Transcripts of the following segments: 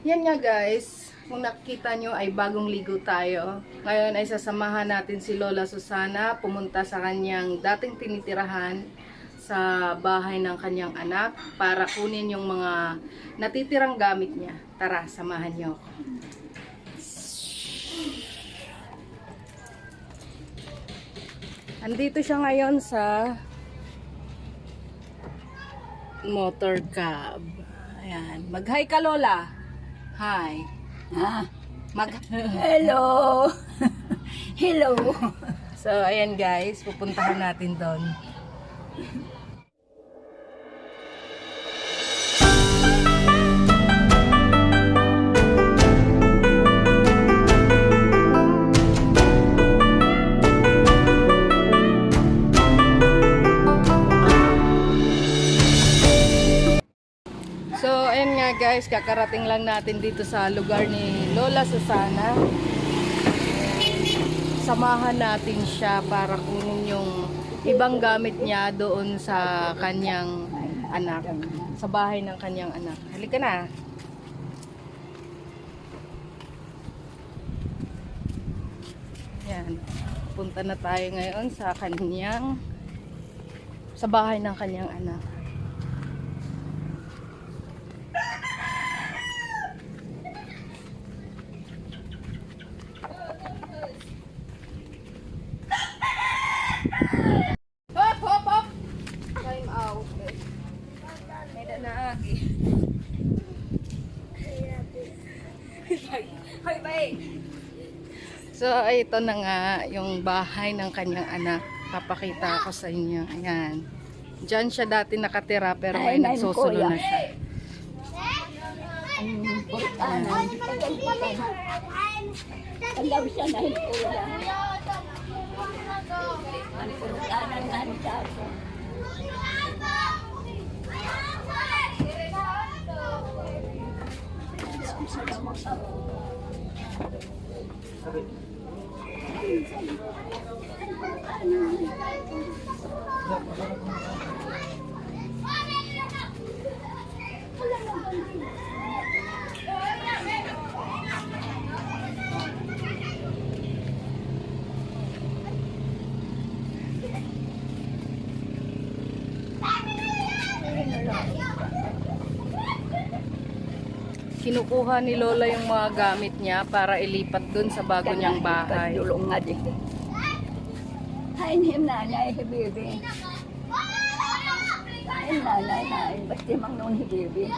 Yan nga guys, kung nakikita nyo ay bagong ligo tayo. Ngayon ay sasamahan natin si Lola Susana pumunta sa kanyang dating tinitirahan sa bahay ng kanyang anak para kunin yung mga natitirang gamit niya. Tara, samahan niyo ako. Andito siya ngayon sa motor cab. Ayan. Mag-hi ka, Lola. Hi. Ah, Mag hello. hello. So, ayan guys, pupuntahan natin doon. So, ayan nga guys, kakarating lang natin dito sa lugar ni Lola Susana. Samahan natin siya para kunin yung ibang gamit niya doon sa kanyang anak. Sa bahay ng kanyang anak. Halika na. Yan. Punta na tayo ngayon sa kanyang sa bahay ng kanyang anak. So, ito na nga yung bahay ng kanyang anak. Papakita ko sa inyo. Ayan. Diyan siya dati nakatira pero Ay, may nagsusulo na siya. Ang purtanan. Thank you. Kinukuha ni Lola yung mga gamit niya para ilipat dun sa bago niyang bahay. Hain him nanay, hibibi. Hain nanay, hain. Basti mang noon hibibi.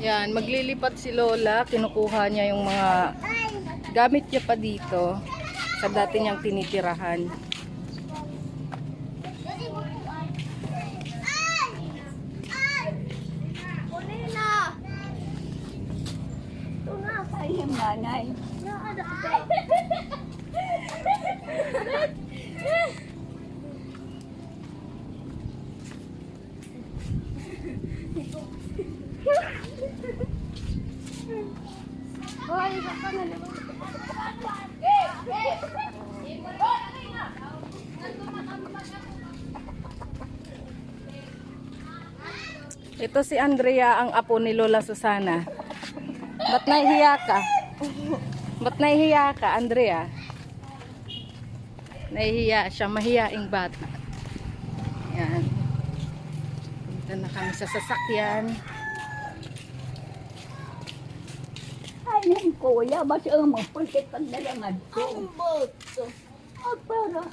Yan, maglilipat si Lola. Kinukuha niya yung mga gamit niya pa dito sa dati niyang tinitirahan. Ito nga, hain him nanay. Ito si Andrea, ang apo ni Lola Susana. Ba't nahihiya ka? Ba't nahihiya ka, Andrea? Nahihiya siya, mahiyaing bata. Yan. Punta na kami sa sasakyan. Hain him kuya, basta mo, pulkit pagdalangad ko. Ang boto. Ah, para.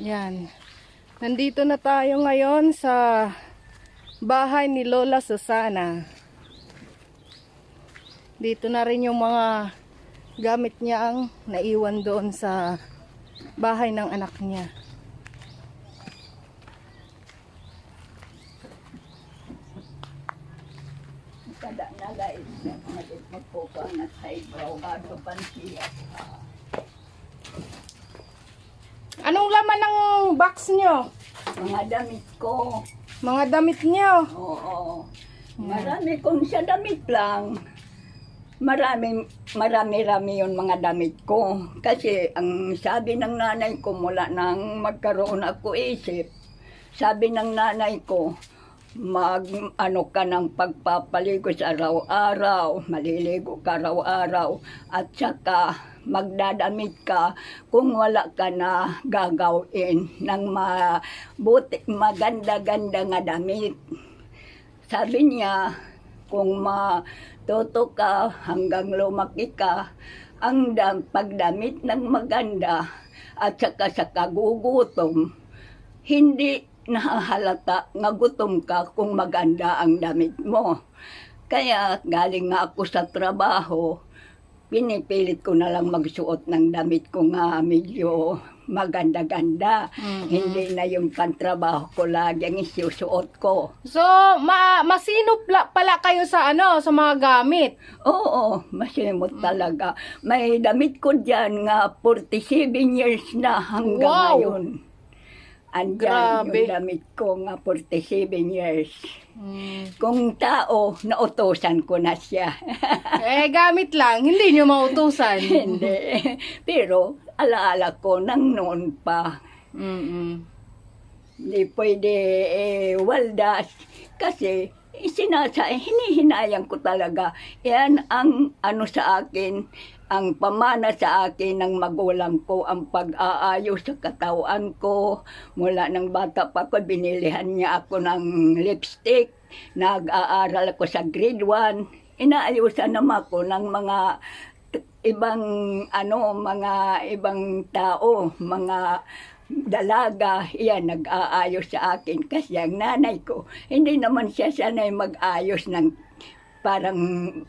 Yan. Nandito na tayo ngayon sa bahay ni Lola Susana. Dito na rin yung mga gamit niya ang naiwan doon sa bahay ng anak niya. Kada na guys, magpupo sa ibro, bago pansiya. Anong laman ng box nyo? Mga damit ko, Mga damit nyo. oo. Marami kung sa damit lang. Marami, marami-rami yung mga damit ko. Kasi ang sabi ng nanay ko mula nang magkaroon ako isip, sabi ng nanay ko, mag ano ka ng pagpapaligo sa araw-araw, maliligo ka araw-araw, at saka magdadamit ka kung wala ka na gagawin ng mabuti, maganda-ganda nga damit. Sabi niya, kung matuto ka hanggang lumaki ka, ang dam, pagdamit ng maganda at saka sa kagugutom, hindi nahahalata nga gutom ka kung maganda ang damit mo. Kaya galing nga ako sa trabaho, pinipilit ko na lang magsuot ng damit ko nga medyo maganda-ganda. Mm-mm. Hindi na yung pantrabaho ko lagi ang isusuot ko. So, ma masino pla- pala kayo sa ano, sa mga gamit. Oo, masimot talaga. May damit ko dyan nga 47 years na hanggang Wow! ngayon. Andyan Grabe. yung damit ko nga 47 years. Hmm. Kung tao, nautosan ko na siya. Eh, gamit lang, hindi nyo mautusan. Hindi. Pero alaala ko nang noon pa. Mm-mm. Hindi pwede eh, waldas. Kasi sinasa, hinihinayang ko talaga. Yan ang ano sa akin, ang pamana sa akin ng magulang ko, ang pag-aayos sa katawan ko. Mula ng bata pa ko, binilihan niya ako ng lipstick. Nag-aaral ako sa grade 1. Inaayusan naman ako ng mga ibang ano mga ibang tao mga dalaga, iyan nag-aayos sa akin kasi ang nanay ko, hindi naman siya sanay mag-ayos ng parang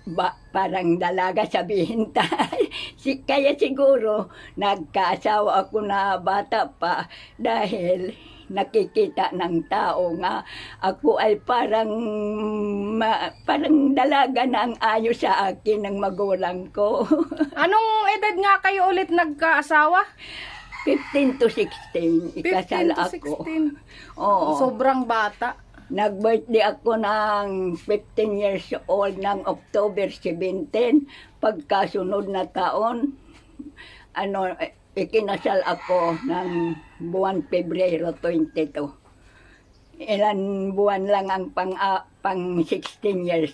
ba, parang dalaga sabihin tayo. si, kaya siguro nagkaasawa ako na bata pa dahil nakikita ng tao nga ako ay parang ma, parang dalaga na ang ayos sa akin ng magulang ko. Anong edad nga kayo ulit nagkaasawa? 15 to 16, 15 ikasal to ako. 16. Oo. Sobrang bata. Nag-birthday ako ng 15 years old ng October 17. Pagkasunod na taon, ano, ikinasal ako ng buwan Pebrero 22. Ilan buwan lang ang pang, ah, pang 16 years.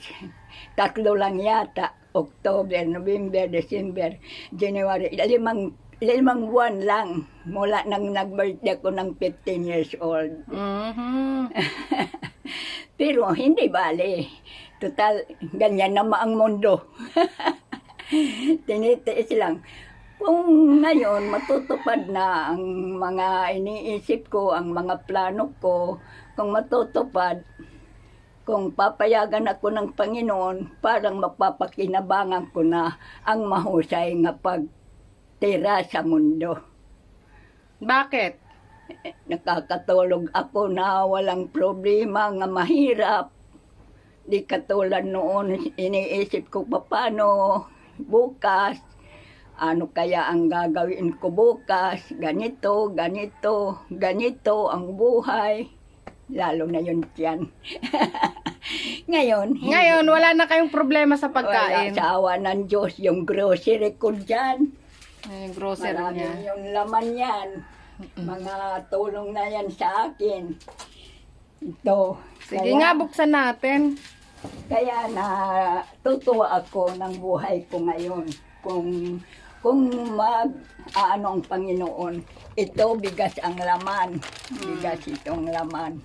Tatlo lang yata. October, November, December, January. Limang, limang buwan lang mula nang nag-birthday ako ng 15 years old. Mhm. Pero hindi bale. Total, ganyan naman ang mundo. Tinitiis lang. Kung ngayon matutupad na ang mga iniisip ko, ang mga plano ko, kung matutupad, kung papayagan ako ng Panginoon, parang mapapakinabangan ko na ang mahusay nga pagtira sa mundo. Bakit? nakakatulog ako na walang problema, nga mahirap. Di katulad noon, iniisip ko pa paano bukas, ano kaya ang gagawin ko bukas, ganito, ganito, ganito ang buhay. Lalo na yun tiyan. Ngayon, hindi- Ngayon, wala na kayong problema sa wala pagkain. sa awa ng Diyos, yung grocery ko dyan. Ay, yung grocery Marami niya. yung laman yan. Mga tulong na yan sa akin. Ito. Sige kaya, nga, buksan natin. Kaya na tutuwa ako ng buhay ko ngayon. Kung kung mag aano ang Panginoon, ito bigas ang laman. Bigas itong laman.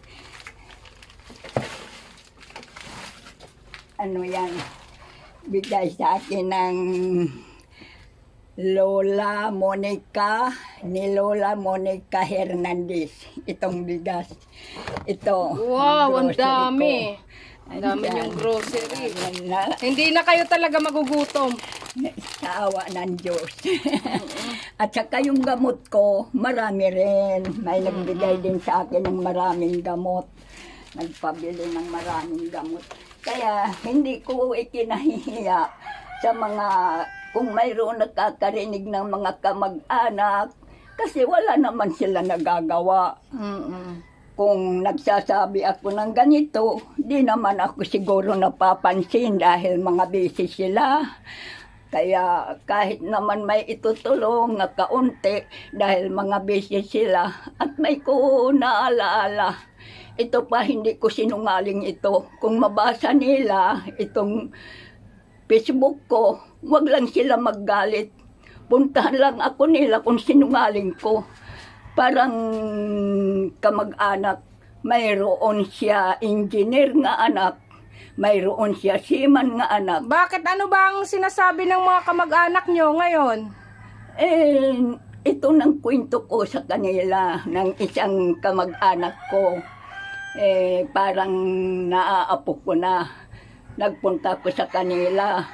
Ano yan? Bigay sa akin ng Lola Monica, ni Lola Monica Hernandez. Itong bigas. Ito. Wow, ang dami. Ang dami yung grocery. Ayan na, Hindi na kayo talaga magugutom. sa awa ng Diyos. At saka yung gamot ko, marami rin. May nagbigay din sa akin ng maraming gamot. Nagpabili ng maraming gamot. Kaya hindi ko ikinahihiya sa mga kung mayroon nakakarinig ng mga kamag-anak kasi wala naman sila nagagawa. Mm-mm. Kung nagsasabi ako ng ganito, di naman ako siguro napapansin dahil mga busy sila. Kaya kahit naman may itutulong na kaunti dahil mga busy sila at may ko naalaala. Ito pa hindi ko sinungaling ito. Kung mabasa nila itong Facebook ko, wag lang sila maggalit. Puntahan lang ako nila kung sinungaling ko. Parang kamag-anak, mayroon siya engineer nga anak, mayroon siya seaman nga anak. Bakit ano ba ang sinasabi ng mga kamag-anak nyo ngayon? Eh, ito nang kwento ko sa kanila ng isang kamag-anak ko. Eh, parang naaapo ko na. Nagpunta ko sa kanila.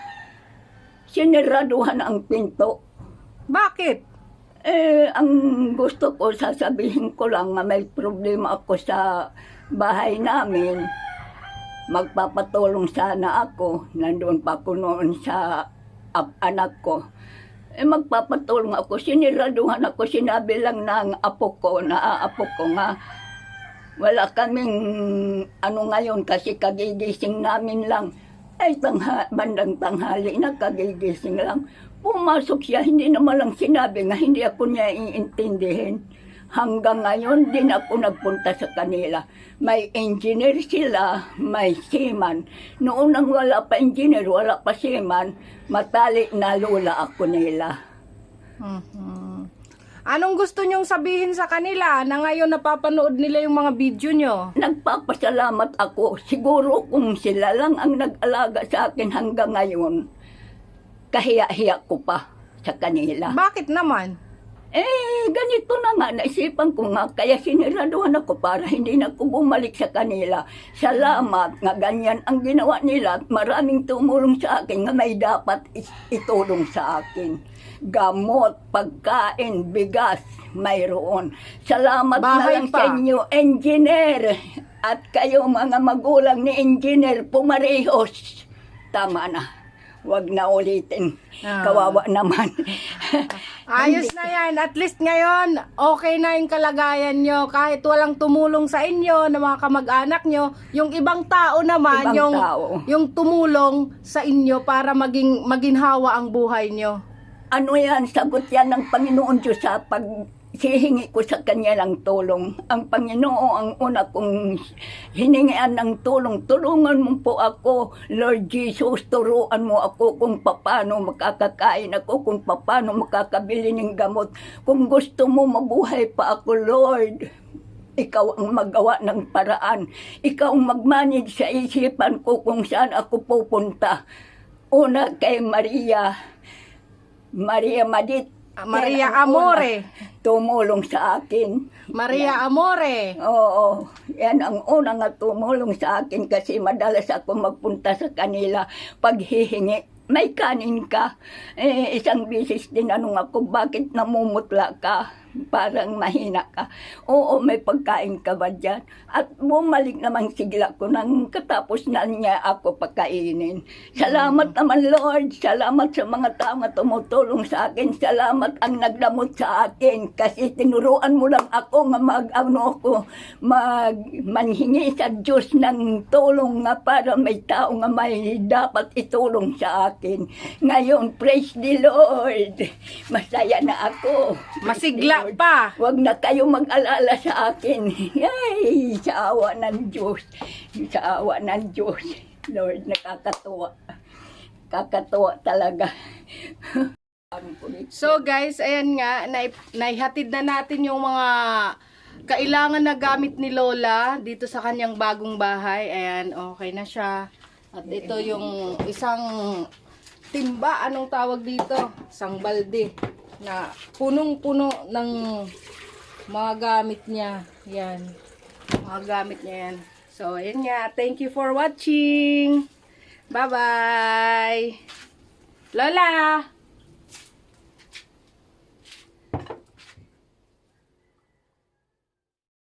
Siniraduhan ang pinto. Bakit? Eh, ang gusto ko, sasabihin ko lang na may problema ako sa bahay namin. Magpapatulong sana ako. Nandun pa ako noon sa ap- anak ko. Eh, magpapatulong ako. Siniraduhan ako. Sinabi lang ng apo ko, na apo ko nga, wala kaming ano ngayon kasi kagigising namin lang. Ay, tangha, bandang tanghali na kagigising lang. Pumasok siya, hindi naman lang sinabi nga hindi ako niya iintindihin. Hanggang ngayon, din ako nagpunta sa kanila. May engineer sila, may seaman. Noon nang wala pa engineer, wala pa seaman, matali na lula ako nila. Mhm. Anong gusto nyong sabihin sa kanila na ngayon napapanood nila yung mga video nyo? Nagpapasalamat ako. Siguro kung sila lang ang nag-alaga sa akin hanggang ngayon, kahiya-hiya ko pa sa kanila. Bakit naman? Eh, ganito na nga, naisipan ko nga, kaya siniraduhan ako para hindi na ako bumalik sa kanila. Salamat nga ganyan ang ginawa nila at maraming tumulong sa akin nga may dapat itulong sa akin. Gamot, pagkain, bigas, mayroon. Salamat na Bahay lang pa. sa inyo, engineer. At kayo mga magulang ni engineer, pumarehos. Tama na. Huwag na ulitin. Ah. Kawawa naman. Ayos na yan. At least ngayon, okay na yung kalagayan nyo. Kahit walang tumulong sa inyo ng mga kamag-anak nyo, yung ibang tao naman, Ibang yung, tao. yung tumulong sa inyo para maging maginhawa ang buhay nyo. ano yan, sagot yan ng Panginoon Diyos sa pag hihingi ko sa Kanya ng tulong. Ang Panginoon ang una kong hiningian ng tulong. Tulungan mo po ako, Lord Jesus. Turuan mo ako kung paano makakakain ako, kung paano makakabili ng gamot. Kung gusto mo mabuhay pa ako, Lord. Ikaw ang magawa ng paraan. Ikaw ang magmanage sa isipan ko kung saan ako pupunta. Una kay Maria. Maria Madit. Maria Amore. una Tumulong sa akin. Maria Amore. Oo, yan ang una nga tumulong sa akin kasi madalas ako magpunta sa kanila paghihingi. May kanin ka. Eh, isang bisis tinanong ako, bakit namumutla ka? Parang mahina ka. Oo, may pagkain ka ba dyan? At bumalik naman sigla ko nang katapos na niya ako pakainin. Salamat naman Lord. Salamat sa mga tao na tumutulong sa akin. Salamat ang nagdamot sa akin. Kasi tinuruan mo lang ako nga mag, ano ako, mag, manhingi sa Diyos ng tulong nga para may tao nga may dapat itulong sa akin. Ngayon, praise the Lord. Masaya na ako. Masigla pa. Huwag na kayo mag-alala sa akin. Ay, sa awa ng Diyos. Sa awa ng Diyos. Lord, nakakatuwa. Kakatuwa talaga. So guys, ayan nga, nai- naihatid na natin yung mga kailangan na gamit ni Lola dito sa kanyang bagong bahay. Ayan, okay na siya. At ito yung isang timba, anong tawag dito? Isang balde na punong-puno ng mga gamit niya. Yan. Mga gamit niya yan. So, ayan nga. Thank you for watching. Bye-bye. Lola!